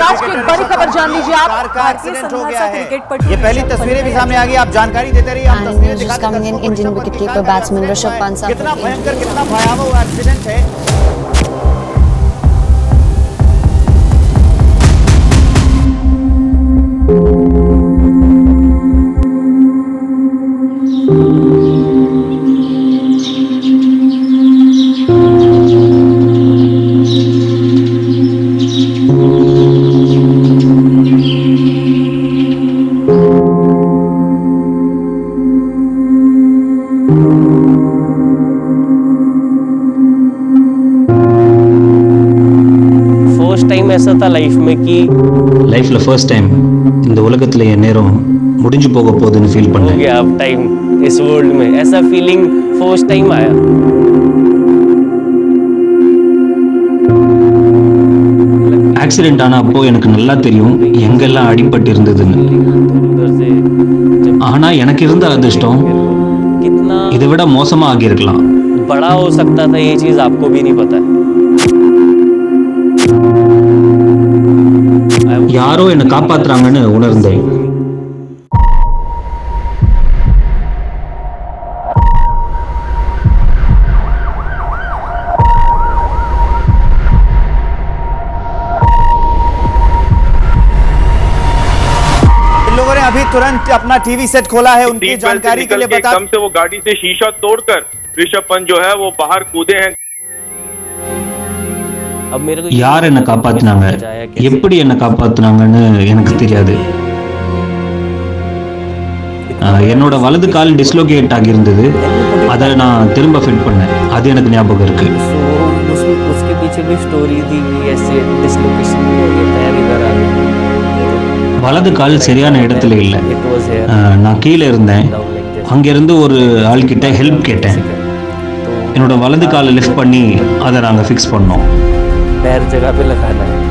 और आज की बड़ी खबर जान लीजिए आप। एक्सीडेंट हो गया है। ये पहली तस्वीरें भी सामने आ गई आप जानकारी देते रहिए हम तस्वीरें दिखाते हैं Indian wicketkeeper batsman Rishabh Pant कितना भयंकर कितना भयावह एक्सीडेंट है। था लाइफ में कि லைஃப்பில் ஃபர்ஸ்ட் டைம் இந்த உலகத்தில் என் நேரம் முடிஞ்சு போக போகுதுன்னு ஃபீல் हो பண்ணேன் गया अब टाइम इस वर्ल्ड में ऐसा फीलिंग फर्स्ट टाइम आया ஆக்சிடென்ட் ஆன அப்போ எனக்கு நல்லா தெரியும் எங்கெல்லாம் அடிபட்டு இருந்ததுன்னு उधर से जब ஆனால் எனக்கு இருந்த அதிர்ஷ்டம் कितना இதை விட மோசமாக ஆகியிருக்கலாம் बड़ा हो सकता था ये चीज आपको भी नहीं पता है யாரோ என்னை காப்பாத்துறாங்கன்னு உணர்ந்தேன் इन लोगों ने अभी तुरंत अपना टीवी सेट खोला है उनकी सीट बेल्ट से जानकारी के निकल लिए के बता एकदम से वो गाड़ी से शीशा तोड़कर ऋषभ पंत जो है वो बाहर कूदे हैं अब मेरे को யார் என்னை காப்பாத்தினாங்க? எப்படி என்னை காப்பாத்தினாங்கன்னு எனக்கு தெரியாது. என்னோட வலது கால் டிஸ்லோகேட் ஆகியிருந்தது. அதை நான் திரும்ப ஃபிட் பண்ணேன். அது எனக்கு ஞாபகம் இருக்கு. வலது கால் சரியான இடத்துல இல்லை. நான் கீழே இருந்தேன். அங்கேருந்து ஒரு ஆள்கிட்ட ஹெல்ப் கேட்டேன். என்னோட வலது காலை லிஃப்ட் பண்ணி அதை நாங்கள் ஃபிக்ஸ் பண்ணோம். पैर जगह पे लगाना है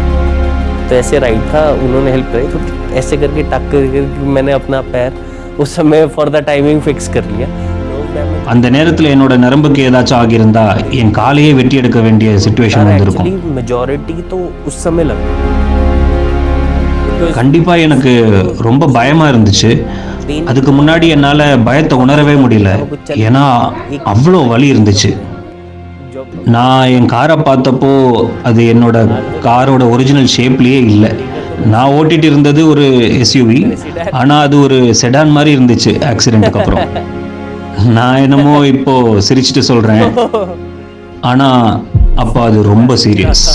तो ऐसे राइट था उन्होंने हेल्प करी तो ऐसे करके टक करके मैंने अपना पैर उस समय फॉर द टाइमिंग फिक्स कर लिया तो मैं- அந்த நேரத்தில் என்னோட நரம்புக்கு ஏதாச்சும் ஆகியிருந்தா என் காலையே வெட்டி எடுக்க வேண்டிய சுச்சுவேஷன் வந்திருக்கும் एक्चुअली मेजोरिटी तो उस समय लगा Because கண்டிப்பா எனக்கு ரொம்ப பயமா இருந்துச்சு அதுக்கு முன்னாடி என்னால பயத்தை உணரவே முடியல ஏன்னா அவ்வளோ வலி இருந்துச்சு जब நான் என் காரை பார்த்தப்போ அது என்னோட காரோட ஒரிஜினல் ஷேப்லேயே இல்லை. நான் ஓட்டிட்டு இருந்தது ஒரு எஸ்யூவி ஆனால் அது ஒரு செடான் மாதிரி இருந்துச்சு ஆக்சிடென்ட்டுக்கு அப்புறம். நான் என்னமோ இப்போ சிரிச்சுட்டு சொல்கிறேன் ஆனால் அப்போ அது ரொம்ப சீரியஸ்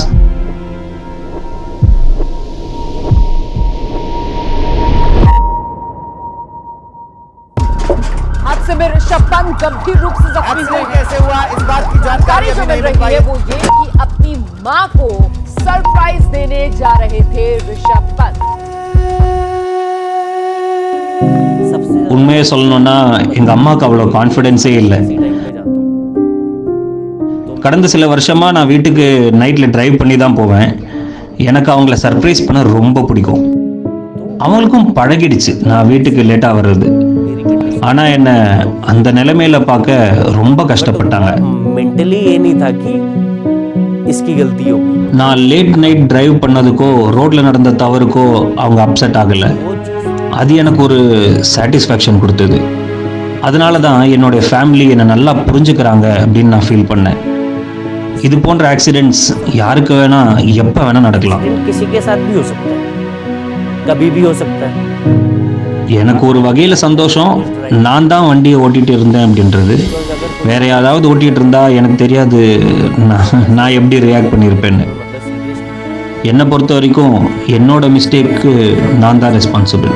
हादसे में ऋषभ पंत गंभीर रूप से जख्मी हुए एक्सीडेंट हैं कैसे हुआ इस बात की जानकारी जानकारी जो अभी मिल नहीं मिल रही पाई है वो ये कि अपनी मां को सरप्राइज देने जा रहे थे ऋषभ पंत सबसे ज्यादा உண்மையை சொல்லணும்னா எங்கள் அம்மாவுக்கு அவ்வளோ கான்ஃபிடென்ஸே இல்லை इसी टाइम पे जाता हूँ கடந்த சில வருஷமாக நான் வீட்டுக்கு நைட்டில் டிரைவ் பண்ணி தான் போவேன் எனக்கு அவங்கள சர்ப்ரைஸ் பண்ண ரொம்ப பிடிக்கும் அவங்களுக்கும் பழகிடுச்சு நான் வீட்டுக்கு லேட்டாக வர்றது ஆனால் என்ன அந்த நிலைமையில பார்க்க ரொம்ப கஷ்டப்பட்டாங்க. மென்டலி ஏனி தாக்கி? நான் லேட் நைட் டிரைவ் பண்ணதுக்கோ ரோட்டில் நடந்த தவறுக்கோ அவங்க அப்செட் ஆகலை. அது எனக்கு ஒரு சாட்டிஸ்ஃபேக்ஷன் கொடுத்தது. அதனால தான் என்னுடைய ஃபேமிலி என்னை நல்லா புரிஞ்சுக்கிறாங்க அப்படின்னு நான் ஃபீல் பண்ணேன். இது போன்ற ஆக்சிடென்ட்ஸ் யாருக்கு வேணால் எப்போ வேணால் நடக்கலாம். எனக்கு ஒரு வகையில் சந்தோஷம். நான் தான் வண்டியை ஓட்டிகிட்டு இருந்தேன் அப்படின்றது. வேற யாராவது ஓட்டிகிட்டு இருந்தால் எனக்கு தெரியாது நான் நான் எப்படி ரியாக்ட் பண்ணியிருப்பேன்னு. என்னை பொறுத்த வரைக்கும் என்னோட மிஸ்டேக்கு நான் தான் ரெஸ்பான்சிபிள்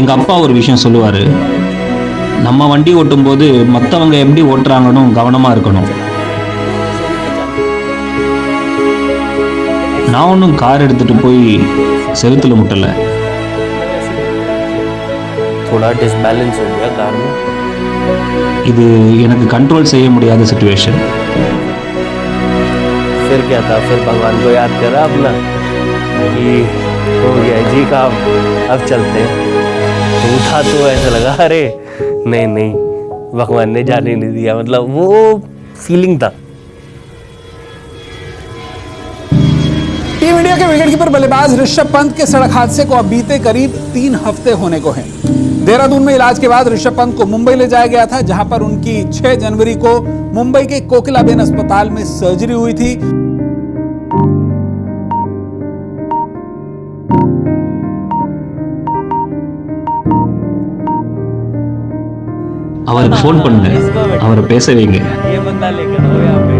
எங்கள் அப்பா ஒரு விஷயம் சொல்லுவார். நம்ம வண்டி ஓட்டும்போது மற்றவங்க எப்படி ஓட்டுறாங்கன்னு கவனமாக இருக்கணும். நான் ஒன்றும் கார் எடுத்துகிட்டு போய் செலுத்தில் முட்டலை. थोड़ा डिसबैलेंस हो गया कार में இது எனக்கு கண்ட்ரோல் செய்ய முடியாத சுச்சுவேஷன் फिर क्या था फिर भगवान को याद करा अपना कि हो गया जी काम अब चलते हैं तो उठा तो ऐसा लगा अरे नहीं नहीं भगवान ने जाने नहीं दिया मतलब वो फीलिंग था टीम इंडिया के विकेटकीपर बल्लेबाज ऋषभ पंत के सड़क हादसे को अब बीते करीब तीन हफ्ते होने को हैं देहरादून में इलाज के बाद ऋषभ पंत को मुंबई ले जाया गया था जहां पर उनकी 6 जनवरी को मुंबई के कोकिलाबेन अस्पताल में सर्जरी हुई थी அவருக்கு ஃபோன் பண்ணுங்க அவரை பேச வைங்க ये बंदा लेकर हो यहाँ पे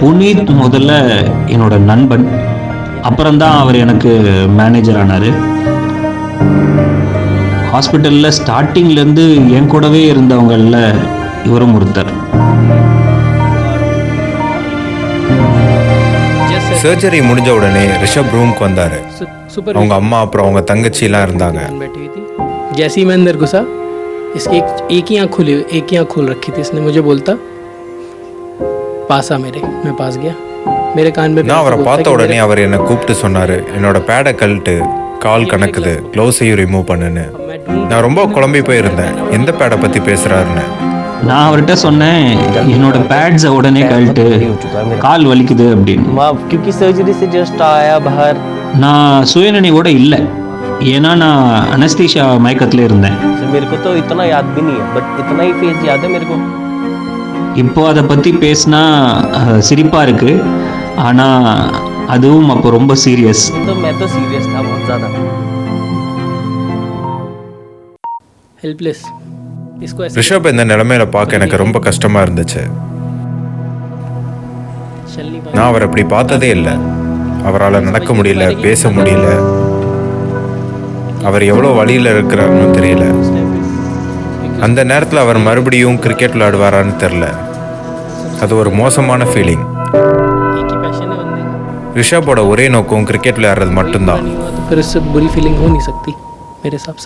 புனீத் முதல்ல என்னோட நண்பன் அப்புறம்தான் அவர் எனக்கு மேனேஜர் ஆனார் ஹாஸ்பிட்டலில் ஸ்டார்டிங்லேருந்து என் கூடவே இருந்தவங்களில் இவரும் ஒருத்தர் சர்ஜரி முடிஞ்ச உடனே ரிஷப் ரூம்க்கு வந்தாரு அவங்க அம்மா அப்புறம் அவங்க தங்கச்சி எல்லாம் இருந்தாங்க बैठी हुई थी जैसे ही मैं अंदर घुसा इसकी एक एक ही आँख खुली एक ही आँख खोल रखी थी इसने मुझे बोलता पास आ मेरे मैं पास गया मेरे कान में நான் அவரை பார்த்த உடனே அவர் என்னை கூப்பிட்டு சொன்னார் என்னோட பேடை கழட்டு கால் கணக்குது க்ளோஸையும் ரிமூவ் பண்ணுன்னு. நான் ரொம்ப குழம்பி போயிருந்தேன். எந்த பேடை பற்றி பேசுகிறாருன்னு நான் அவர்கிட்ட சொன்னேன் என்னோட பேட்ஸை உடனே கழட்டு கால் வலிக்குது அப்படின்னு. நான் சுயநினைவோட இல்லை. ஏன்னா நான் அனஸ்தீஷா மயக்கத்தில் இருந்தேன். இப்போ அதை பற்றி பேசினா சிரிப்பாக இருக்குது ஆனால் அதுவும் அப்போ ரொம்ப சீரியஸ் சீரியஸ் ஹெல்ப்லெஸ் ரிஷப் இந்த நிலைமையில பார்க்க எனக்கு ரொம்ப கஷ்டமா இருந்துச்சு. நான் அவர் அப்படி பார்த்ததே இல்லை. அவரால் நடக்க முடியல பேச முடியல. அவர் எவ்வளோ வழியில் இருக்கிறாருன்னு தெரியல. அந்த நேரத்தில் அவர் மறுபடியும் கிரிக்கெட் விளாடுவாரான்னு தெரில அது ஒரு மோசமான ஃபீலிங் ரிஷபோட ஒரே நோக்கம் கிரிக்கெட் விளையாடுறது மட்டும்தான். பெருசு புரி ஃபீலிங் நீ சக்தி. மேரே ஹிசாப்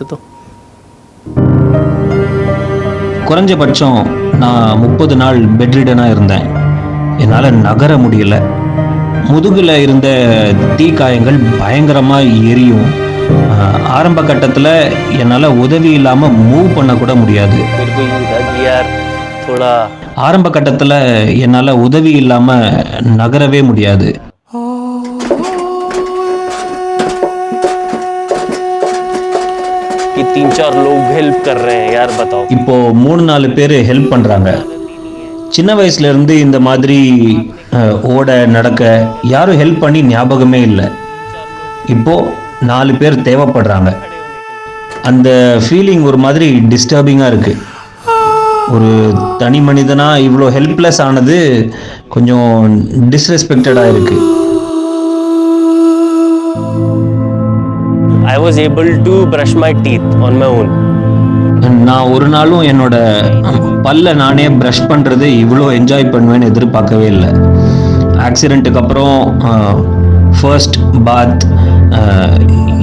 குறைஞ்சபட்சம் நான் முப்பது நாள் பெட்ரிடனாக இருந்தேன். என்னால் நகர முடியல. முதுகில் இருந்த தீ காயங்கள் பயங்கரமாக எரியும் ஆரம்ப கட்டத்தில் என்னால் உதவி இல்லாமல் மூவ் பண்ணக்கூட முடியாது. ஆரம்ப கட்டத்தில் என்னால் உதவி இல்லாமல் நகரவே முடியாது. तीन चार लोग हेल्प कर रहे हैं यार बताओ இப்போ மூணு நாலு பேர் ஹெல்ப் பண்ணுறாங்க சின்ன வயசுல இருந்து இந்த மாதிரி அஹ், ஓட நடக்க யாரும் ஹெல்ப் பண்ணி ஞாபகமே இல்லை இப்போ நாலு பேர் தேவைப்படுறாங்க அந்த ஃபீலிங் ஒரு மாதிரி டிஸ்டர்பிங்காக இருக்கு ஒரு தனி மனிதனா இவ்வளோ ஹெல்ப்லெஸ் ஆனது கொஞ்சம் டிஸ்ரெஸ்பெக்டடாக இருக்கு I was able to brush my teeth on my own நான் ஒரு நாளும் என்னோட பல்ல நானே ப்ரஷ் பண்ணுறது இவ்வளோ என்ஜாய் பண்ணுவேன்னு எதிர்பார்க்கவே இல்லை ஆக்சிடெண்ட்டுக்கு அப்புறம் ஃபர்ஸ்ட் பாத்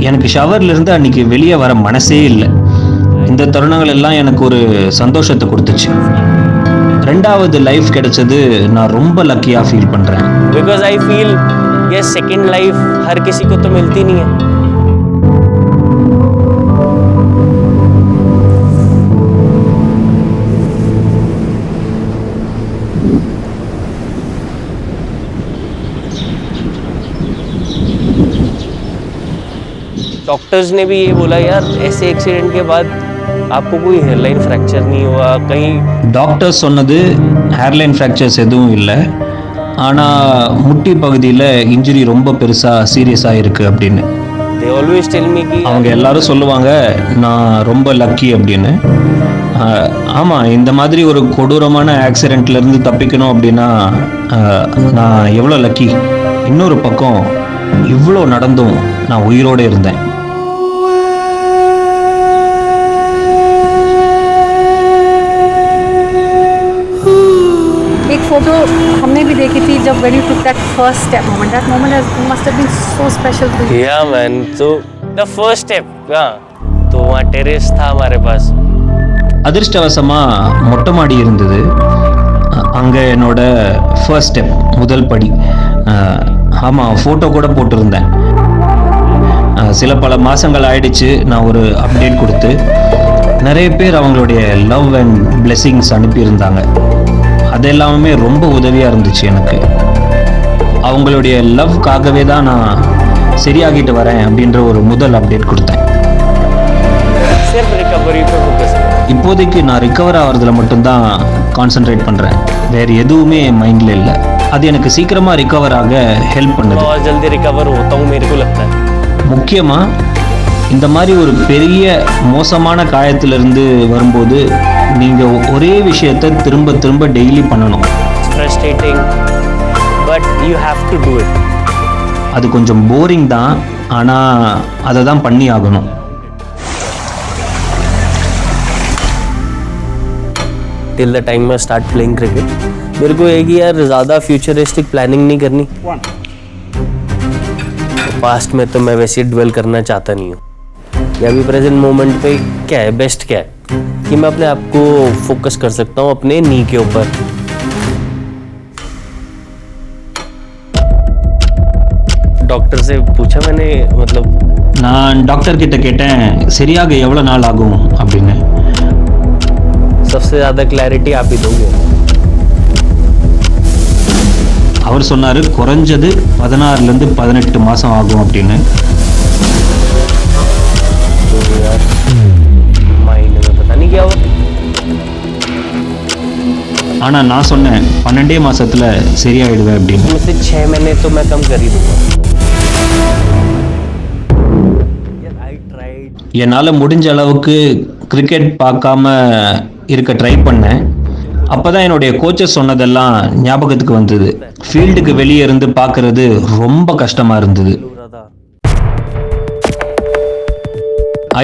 எனக்கு ஷவர்லேருந்து அன்னைக்கு வெளியே வர மனசே இல்லை இந்த தருணங்கள் எல்லாம் எனக்கு ஒரு சந்தோஷத்தை கொடுத்துச்சு ரெண்டாவது லைஃப் கிடைச்சது நான் ரொம்ப லக்கியாக ஃபீல் பண்ணுறேன் बिकॉज आई फील ये सेकेंड लाइफ हर किसी को तो मिलती नहीं है डॉक्टर्स ने भी ये बोला यार ऐसे एक्सीडेंट के बाद आपको कोई हेयरलाइन फ्रैक्चर नहीं हुआ कहीं டாக்டர் சொன்னது ஹேர்லைன் ஃப்ராக்சர்ஸ் எதுவும் இல்லை ஆனால் முட்டி பகுதியில் இன்ஜுரி ரொம்ப பெருசாக சீரியஸாக இருக்குது அப்படின்னு दे ऑलवेज टेल मी कि அவங்க எல்லாரும் சொல்லுவாங்க நான் ரொம்ப லக்கி அப்படின்னு ஆஹ், ஆமா இந்த மாதிரி ஒரு கொடூரமான ஆக்சிடென்ட்ல இருந்து தப்பிக்கணும் அப்படின்னா ஆஹ், நான் எவ்வளோ லக்கி இன்னொரு பக்கம் இவ்வளோ நடந்தும் நான் உயிரோடு இருந்தேன் हमने भी देखी थी जब when you took that first step moment that moment has, must have been so special to you या मैन तो द फर्स्ट स्टेप हाँ तो वहाँ टेरेस था हमारे पास அதிர்ஷ்டவசமாக மொட்டை மாடி இருந்தது அங்கே என்னோட ஃபர்ஸ்ட் ஸ்டெப் முதல் படி ஆமாம் ஃபோட்டோ கூட போட்டிருந்தேன் அஹ், சில பல மாதங்கள் ஆயிடுச்சு நான் ஒரு அப்டேட் கொடுத்து நிறைய பேர் அவங்களுடைய லவ் அண்ட் blessings அனுப்பியிருந்தாங்க அது எல்லாமே ரொம்ப உதவியாக இருந்துச்சு எனக்கு. அவங்களுடைய லவ்க்காகவே தான் நான் சரியாகிட்டு வரேன் அப்படின்ற ஒரு முதல் அப்டேட் கொடுத்தேன். இப்போதைக்கு நான் ரிக்கவர் ஆகிறதுல மட்டும்தான் கான்சென்ட்ரேட் பண்ணுறேன் வேறு எதுவுமே என் மைண்டில் இல்லை. அது எனக்கு சீக்கிரமாக ரிக்கவர் ஆக ஹெல்ப் பண்ணுது. ஜல்தி ரிகவர் முக்கியமாக இந்த மாதிரி ஒரு பெரிய மோசமான காயத்திலிருந்து வரும்போது நீங்கள் ஒரே விஷயத்தை திரும்ப திரும்ப டெய்லி பண்ணணும் frustrating but you have to do it அது கொஞ்சம் போரிங் தான் ஆனால் அதை தான் பண்ணி ஆகணும் टिल द टाइम मैं स्टार्ट प्लेइंग क्रिकेट मेरे को एक ही यार ज़्यादा फ्यूचरिस्टिक प्लानिंग नहीं करनी पास्ट में तो मैं वैसे ड्वेल करना चाहता नहीं हूँ या अभी प्रेजेंट मोमेंट पे क्या है बेस्ट क्या है कि मैं अपने आप को फोकस कर सकता हूँ अपने नी के ऊपर डॉक्टर से पूछा मैंने मतलब நான் டாக்டர் கிட்ட கேட்டேன் சரியாக எவ்வளோ நாள் ஆகும் அப்படின்னு सबसे ज़्यादा क्लैरिटी आप ही दोगे அவர் சொன்னார் குறைஞ்சது பதினாறுலேருந்து பதினெட்டு மாதம் ஆகும் அப்படின்னு ஆனால் நான் சொன்னேன் பன்னெண்டே மாதத்தில் சரியாயிடுவேன் அப்படின்னு. என்னால் முடிஞ்ச அளவுக்கு கிரிக்கெட் பார்க்காம இருக்க ட்ரை பண்ணேன். அப்போ தான் என்னுடைய கோச்சஸ் சொன்னதெல்லாம் ஞாபகத்துக்கு வந்தது. ஃபீல்டுக்கு வெளியே இருந்து பார்க்கறது ரொம்ப கஷ்டமாக இருந்தது.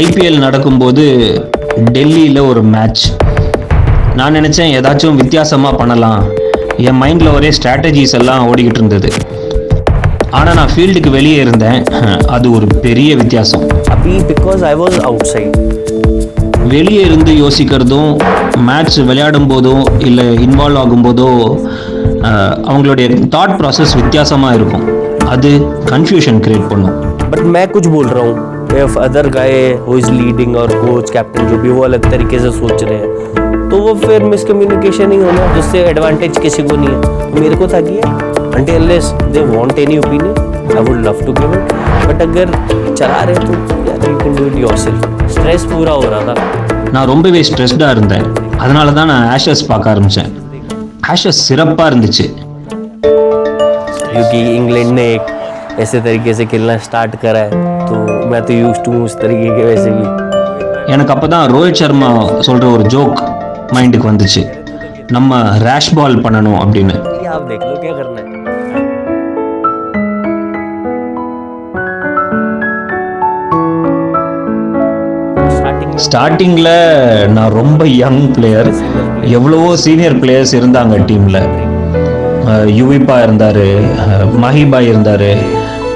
ஐபிஎல் நடக்கும்போது டெல்லியில் ஒரு மேட்ச் நான் நினச்சேன் ஏதாச்சும் வித்தியாசமாக பண்ணலாம் என் மைண்டில் ஒரே ஸ்ட்ராட்டஜிஸ் எல்லாம் ஓடிக்கிட்டு இருந்தது ஆனால் நான் ஃபீல்டுக்கு வெளியே இருந்தேன் அது ஒரு பெரிய வித்தியாசம் अभी बिकॉज आई वॉज आउटसाइड வெளியே இருந்து யோசிக்கிறதும் மேட்ச் விளையாடும் போதோ இல்லை இன்வால்வ் ஆகும்போதோ அஹ், அவங்களுடைய தாட் ப்ராசஸ் வித்தியாசமாக இருக்கும் அது கன்ஃபியூஷன் கிரியேட் பண்ணும் बट मैं कुछ बोल रहा हूँ if other guy who is leading और कोच कैप्टन जो भी वो अलग तरीके से सोच रहे हैं तो वो फिर मिसकम्युनिकेशन ही होना जिससे एडवांटेज किसी को नहीं है मेरे को था कि अंटे unless they want any opinion I would love to give it but अगर चला रहे तो यार you can do it yourself stress पूरा हो रहा था நான் ரொம்பவே ஸ்ட்ரெஸ்டாக இருந்தேன் அதனால தான் நான் ஆஷஸ் பார்க்க ஆரம்பித்தேன் ஆஷஸ் சிறப்பாக இருந்துச்சு क्योंकि इंग्लैंड ने एक ऐसे तरीके से खेलना स्टार्ट करा है तो मैं तो यूज टू उस तरीके के वैसे भी எனக்கு அப்போ தான் ரோஹித் சர்மா சொல்கிற ஒரு ஜோக் மைண்டுக்கு வந்துச்சு நம்ம ரேஷ் பால் பண்ணணும் அப்படின்னு ये आप देख लो क्या करना है स्टार्टिंग में ஸ்டார்டிங்கில் நான் ரொம்ப யங் பிளேயர் எவ்வளவோ சீனியர் பிளேயர்ஸ் இருந்தாங்க டீமில் யுவிப்பா இருந்தார் மஹிபா இருந்தார்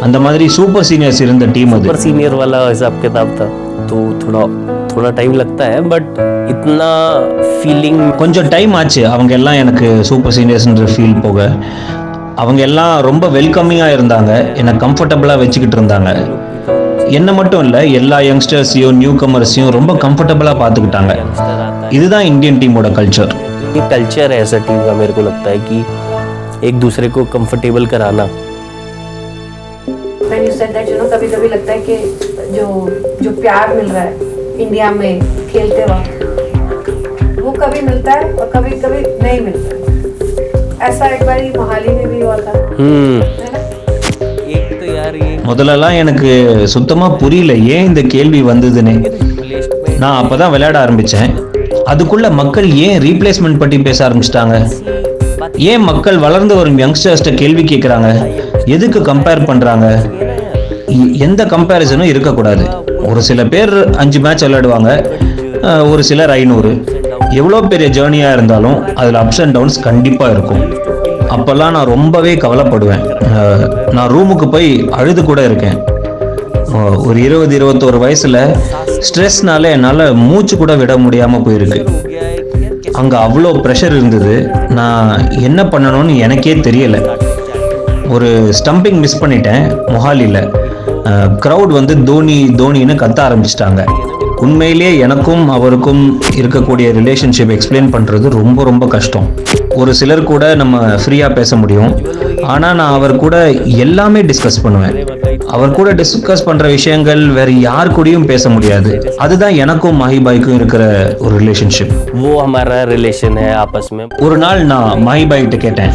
அந்த மாதிரி சூப்பர் சீனியர்ஸ் இருந்த டீம் அது सुपर सीनियर वाला हिसाब किताब था तो थोड़ा थोड़ा टाइम लगता है बट इतना फीलिंग கொஞ்சம் டைம் ஆச்சு அவங்க எல்லாம் எனக்கு சூப்பர் சீனியர்ஸ்ன்ற ஃபீல் போக அவங்க எல்லாம் ரொம்ப வெல்கமிங்காக இருந்தாங்க என்னை கம்ஃபர்டபுளாக வச்சுக்கிட்டு இருந்தாங்க என்ன மட்டும் இல்லை எல்லா யங்ஸ்டர்ஸையும் நியூ கமர்ஸையும் ரொம்ப கம்ஃபர்டபுளாக பார்த்துக்கிட்டாங்க இதுதான் இந்தியன் டீமோட கல்ச்சர் ये कल्चर है ऐसा टीम का मेरे को लगता है कि एक दूसरे को कंफर्टेबल कराना When you said that, you know, कभी कभी लगता है कि जो जो प्यार मिल रहा है इंडिया में खेलते वक्त वो कभी मिलता है और कभी कभी नहीं मिलता है ऐसा एक बार मोहाली में भी हुआ था हम्म है ना एक तो यार ये முதல்லலாம் எனக்கு சுத்தமாக புரியல ஏன் இந்த கேள்வி வந்ததுன்னு प्लेस्ट में நான் அப்போ தான் விளையாட ஆரம்பித்தேன் அதுக்குள்ள மக்கள் ஏன் ரீப்ளேஸ்மெண்ட் பற்றி பேச ஆரம்பிச்சிட்டாங்க ஏன் மக்கள் வளர்ந்து வரும் யங்ஸ்டர்ஸ்ட்ட கேள்வி கேட்குறாங்க எதுக்கு கம்பேர் பண்ணுறாங்க எந்த கம்பேரிசனும் இருக்கக்கூடாது ஒரு சில பேர் அஞ்சு மேட்ச் விளையாடுவாங்க அஹ், ஒரு சிலர் ஐநூறு எவ்வளோ பெரிய ஜேர்னியாக இருந்தாலும் அதில் அப்ஸ் அண்ட் டவுன்ஸ் கண்டிப்பாக இருக்கும். அப்போல்லாம் நான் ரொம்பவே கவலைப்படுவேன். நான் ரூமுக்கு போய் அழுது கூட இருக்கேன். ஒரு இருபது இருபத்தோரு வயசில் ஸ்ட்ரெஸ்னால என்னால் மூச்சு கூட விட முடியாமல் போயிருக்கு. அங்கே அவ்வளோ ப்ரெஷர் இருந்தது. நான் என்ன பண்ணணும்னு எனக்கே தெரியலை. ஒரு ஸ்டம்பிங் மிஸ் பண்ணிட்டேன் மொஹாலியில் க்ரௌட் வந்து தோனி தோனின்னு கத்த ஆரம்பிச்சிட்டாங்க. உண்மையிலேயே எனக்கும் அவருக்கும் இருக்கக்கூடிய ரிலேஷன்ஷிப் எக்ஸ்பிளைன் பண்ணுறது ரொம்ப ரொம்ப கஷ்டம். ஒரு சிலர் கூட நம்ம ஃப்ரீயாக பேச முடியும். ஆனால் நான் அவர் கூட எல்லாமே டிஸ்கஸ் பண்ணுவேன். அவர் கூட டிஸ்கஸ் பண்ணுற விஷயங்கள் வேற யார் கூடயும் பேச முடியாது அதுதான் எனக்கும் மஹிபாய்க்கும் இருக்கிற ஒரு ரிலேஷன்ஷிப் वो हमारा रिलेशन है आपस में ஒரு நாள் நான் மஹிபாய் கிட்ட கேட்டேன்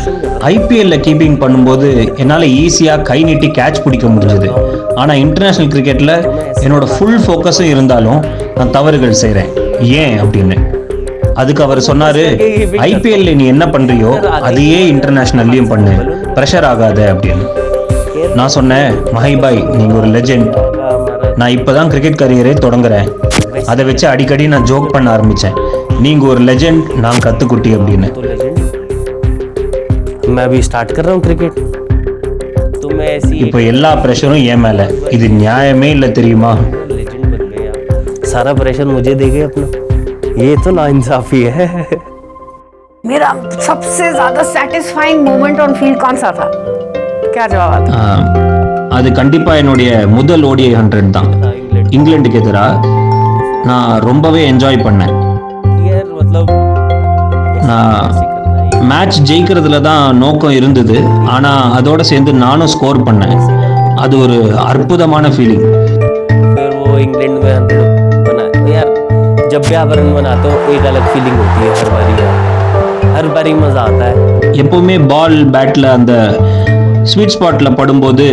ஐபிஎல்ல கீப்பிங் பண்ணும்போது என்னால் ஈஸியாக கை நீட்டி கேட்ச் பிடிக்க முடிஞ்சது ஆனால் இன்டர்நேஷ்னல் கிரிக்கெட்டில் என்னோட ஃபுல் ஃபோக்கஸும் இருந்தாலும் நான் தவறுகள் செய்கிறேன் ஏன் அப்படின்னு அதுக்கு அவர் சொன்னாரு ஐபிஎல்ல நீ என்ன பண்றியோ அதையே இன்டர்நேஷ்னல்லையும் பண்ணு ப்ரெஷர் ஆகாத அப்படின்னு நான் சொன்னேன் மஹிபாய் நீங்க ஒரு லெஜெண்ட் நான் இப்பதான் கிரிக்கெட் கரியரே தொடங்குறேன் அதை வச்சு அடிக்கடி நான் ஜோக் பண்ண ஆரம்பிச்சேன் நீங்க ஒரு லெஜெண்ட் நான் கத்துக்குட்டி அப்படின்னு तो लेजेंड मैं अभी स्टार्ट कर रहा हूँ क्रिकेट तो मैं ऐसी இப்போ எல்லா ப்ரெஷரும் என் மேல இது நியாயமே இல்லை தெரியுமா लेजेंड बन गया सारा प्रेशर मुझे दे गए अपना ये तो नाइंसाफी है मेरा सबसे ज्यादा सेटिस्फाइंग मोमेंट ऑन फील्ड कौन सा था क्या जवाब आता ஆஹ், அது கண்டிப்பா என்னுடைய முதல் ஓடிஐ ஹண்ட்ரட் தான் இங்கிலாந்துக்கு எதிராக நான் ரொம்பவே என்ஜாய் பண்ணேன் यार मतलब நான் மேட்ச் ஜெயிக்கிறதுல தான் நோக்கம் இருந்தது ஆனால் அதோட சேர்ந்து நானும் ஸ்கோர் பண்ணேன் அது ஒரு அற்புதமான ஃபீலிங் फिर वो इंग्लैंड में हंड्रेड बना यार जब भी आप रन बनाते हो एक अलग फीलिंग होती है हर बारी हर बारी मज़ा आता है எப்போவுமே பால் பேட்டில் அந்த ஸ்வீட் ஸ்பாட்டில் படும்போது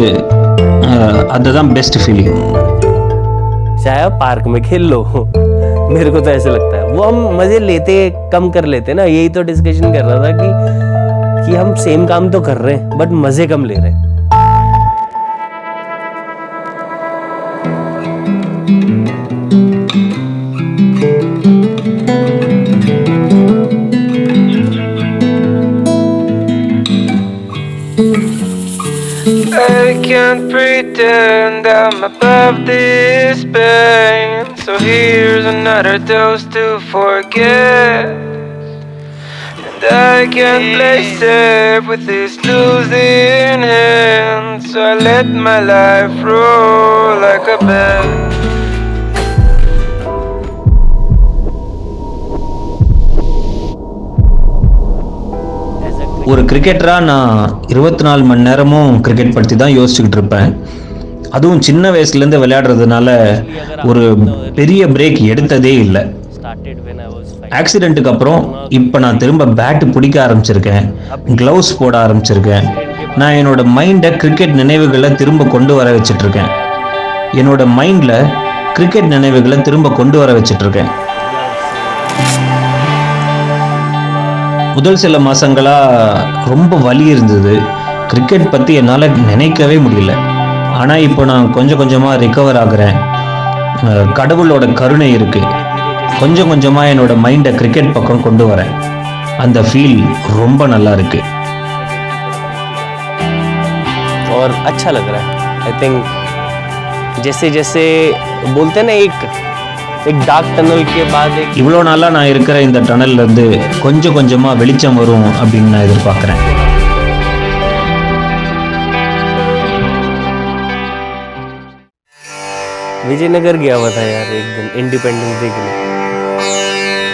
அஹ், அதுதான் பெஸ்ட் ஃபீலிங் चाहे आप पार्क में खेल लो मेरे को तो ऐसे लगता है वो हम मजे लेते कम कर लेते ना यही तो डिस्कशन कर रहा था कि कि हम सेम काम तो कर रहे हैं बट मजे कम ले रहे हैं can't pretend I'm above this pain. So here's another dose to forget. And I can't play safe with this losing hand. So I let my life roll like a bed. ஒரு கிரிக்கெட்டராக நான் இருபத்தி நாலு மணி நேரமும் cricket பற்றி தான் யோசிச்சுக்கிட்டு இருப்பேன். அதுவும் சின்ன வயசுலேருந்து விளையாடுறதுனால ஒரு பெரிய பிரேக் எடுத்ததே இல்லை. ஆக்சிடெண்ட்டுக்கு அப்புறம் இப்போ நான் திரும்ப பேட் பிடிக்க ஆரம்பிச்சிருக்கேன். க்ளவுஸ் போட ஆரம்பிச்சிருக்கேன். நான் என்னோட மைண்டை கிரிக்கெட் நினைவுகளை திரும்ப கொண்டு வர வச்சிட்ருக்கேன். என்னோட மைண்டில் கிரிக்கெட் நினைவுகளை திரும்ப கொண்டு வர வச்சிட்ருக்கேன். முதல் சில மாசங்களா ரொம்ப வலி இருந்தது கிரிக்கெட் பற்றி என்னால் நினைக்கவே முடியல ஆனால் இப்போ நான் கொஞ்சம் கொஞ்சமாக ரிகவர் ஆகுறேன் அஹ் கடவுளோட கருணை இருக்கு கொஞ்சம் கொஞ்சமாக என்னோட மைண்டை கிரிக்கெட் பக்கம் கொண்டு வரேன் அந்த ஃபீல் ரொம்ப நல்லா இருக்கு और अच्छा लग रहा है आई थिंक जैसे जैसे बोलते हैं ना एक एक डार्क टनल के बाद एक இவ்வளோ நாளாக நான் இருக்கிற இந்த டனல்ல இருந்து கொஞ்சம் கொஞ்சமாக வெளிச்சம் வரும் அப்படின்னு நான் எதிர்பார்க்குறேன் विजयनगर गया हुआ था यार एक दिन इंडिपेंडेंस डे के लिए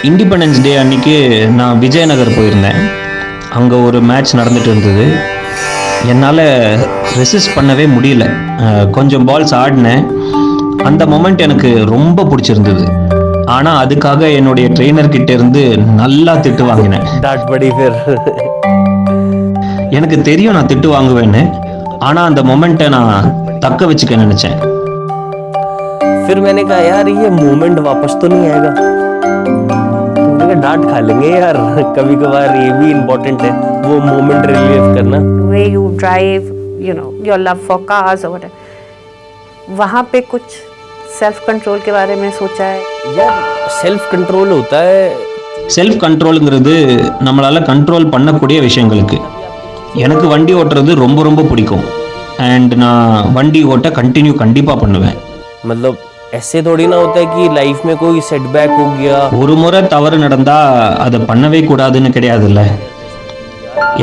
இண்டிபெண்டன்ஸ் டே அன்னைக்கு நான் விஜயநகர் போயிருந்தேன் அங்கே ஒரு மேட்ச் நடந்துட்டு இருந்தது என்னால் ரெசிஸ்ட் பண்ணவே முடியல அஹ் கொஞ்சம் பால்ஸ் ஆடினேன் அந்த மொமெண்ட் எனக்கு ரொம்ப பிடிச்சிருந்தது ஆனால் அதுக்காக என்னுடைய ட்ரெயினர் கிட்ட இருந்து நல்லா திட்டு வாங்கினேன் डांट पड़ी फिर எனக்கு தெரியும் நான் திட்டு வாங்குவேன்னு ஆனால் அந்த மொமெண்ட்டை நான் தக்க வச்சுக்க நினச்சேன் फिर मैंने कहा यार ये मोमेंट वापस तो नहीं आएगा मैंने कहा डांट खा लेंगे यार कभी कभार ये भी इम्पोर्टेंट है वो मोमेंट रिलीव करना the way you drive, you know, your love for cars or whatever. वहाँ पे कुछ सेल्फ कंट्रोल के बारे में सोचा है यार सेल्फ कंट्रोल होता है செல்ஃப் கண்ட்ரோலுங்கிறது நம்மளால் கண்ட்ரோல் பண்ணக்கூடிய விஷயங்களுக்கு எனக்கு வண்டி ஓட்டுறது ரொம்ப ரொம்ப பிடிக்கும் அண்ட் நான் வண்டி ஓட்ட கண்டினியூ கண்டிப்பாக பண்ணுவேன் मतलब ऐसे थोड़ी ना होता है कि लाइफ में कोई सेटबैक हो गया ஒரு முறை தவறு நடந்தால் அதை பண்ணவே கூடாதுன்னு கிடையாதுல்ல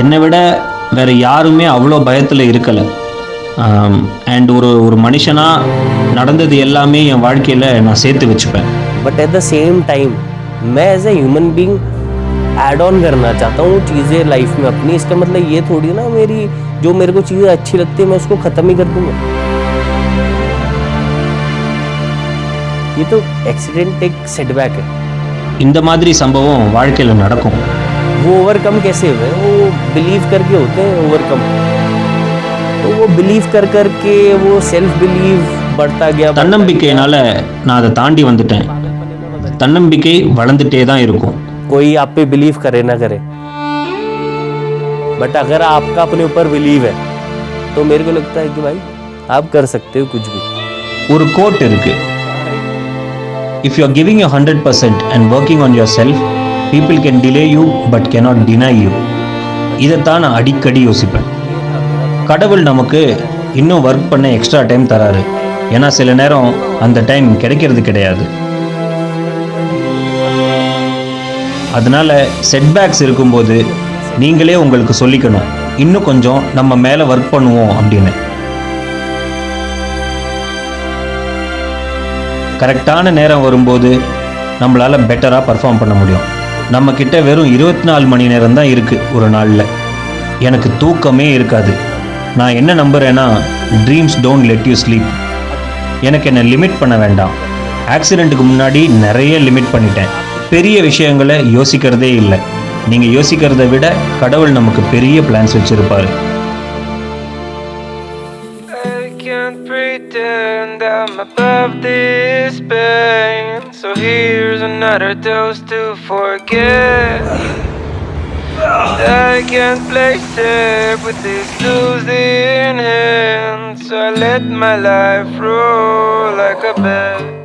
என்னை விட வேற யாருமே அவ்வளோ பயத்தில் இருக்கலை அண்ட் ஒரு ஒரு மனுஷனாக நடந்தது எல்லாமே என் வாழ்க்கையில் நான் சேர்த்து வச்சுப்பேன் but at the same time मैं as a human being add on करना चाहता हूँ चीज़ें लाइफ में अपनी इसका मतलब ये थोड़ी ना मेरी जो मेरे को चीज़ें अच्छी लगती है मैं उसको ख़त्म ही कर दूंगा ये तो एक्सीडेंट एक सेटबैक है இந்த மாதிரி சம்பவம் வாழ்க்கையில் நடக்கும் वो ओवरकम कैसे हुए वो बिलीव करके होते हैं ओवरकम तो वो बिलीव कर कर के वो सेल्फ बिलीव बढ़ता गया बढ़ता தன்னம்பிக்கையினால நான் அதை தாண்டி வந்துட்டேன் தன்னம்பிக்கை வளர்ந்துட்டே தான் இருக்கும் कोई आप पे बिलीव करे ना करे बट अगर आपका अपने ऊपर बिलीव है तो मेरे को लगता है कि भाई आप कर सकते हो कुछ भी ஒரு கோட் இருக்கு if you are giving you hundred percent and working on yourself people can delay you but cannot deny you இதைத்தான் நான் அடிக்கடி யோசிப்பேன் கடவுள் நமக்கு இன்னும் ஒர்க் பண்ண எக்ஸ்ட்ரா டைம் தராரு ஏன்னா சில நேரம் அந்த டைம் கிடைக்கிறது கிடையாது. அதனால செட்பேக்ஸ் இருக்கும்போது நீங்களே உங்களுக்கு சொல்லிக்கணும் இன்னும் கொஞ்சம் நம்ம மேலே ஒர்க் பண்ணுவோம் அப்படின்னு. கரெக்டான நேரம் வரும்போது நம்மளால் பெட்டராக பர்ஃபார்ம் பண்ண முடியும். நம்ம கிட்ட வெறும் இருபத்தி நாலு மணி நேரம் தான் இருக்குது ஒரு நாளில். எனக்கு தூக்கமே இருக்காது. நான் என்ன நம்புகிறேன்னா dreams don't let you sleep எனக்கு என்னை லிமிட் பண்ண வேண்டாம் ஆக்சிடெண்ட்டுக்கு முன்னாடி நிறைய லிமிட் பண்ணிட்டேன் பெரிய விஷயங்களை யோசிக்கிறதே இல்லை நீங்கள் யோசிக்கிறதை விட கடவுள் நமக்கு பெரிய பிளான்ஸ் வச்சுருப்பார் I can't pretend I'm above this pain. So here's another dose to forget. I can't play safe with this losing hand. So I let my life roll like a bet.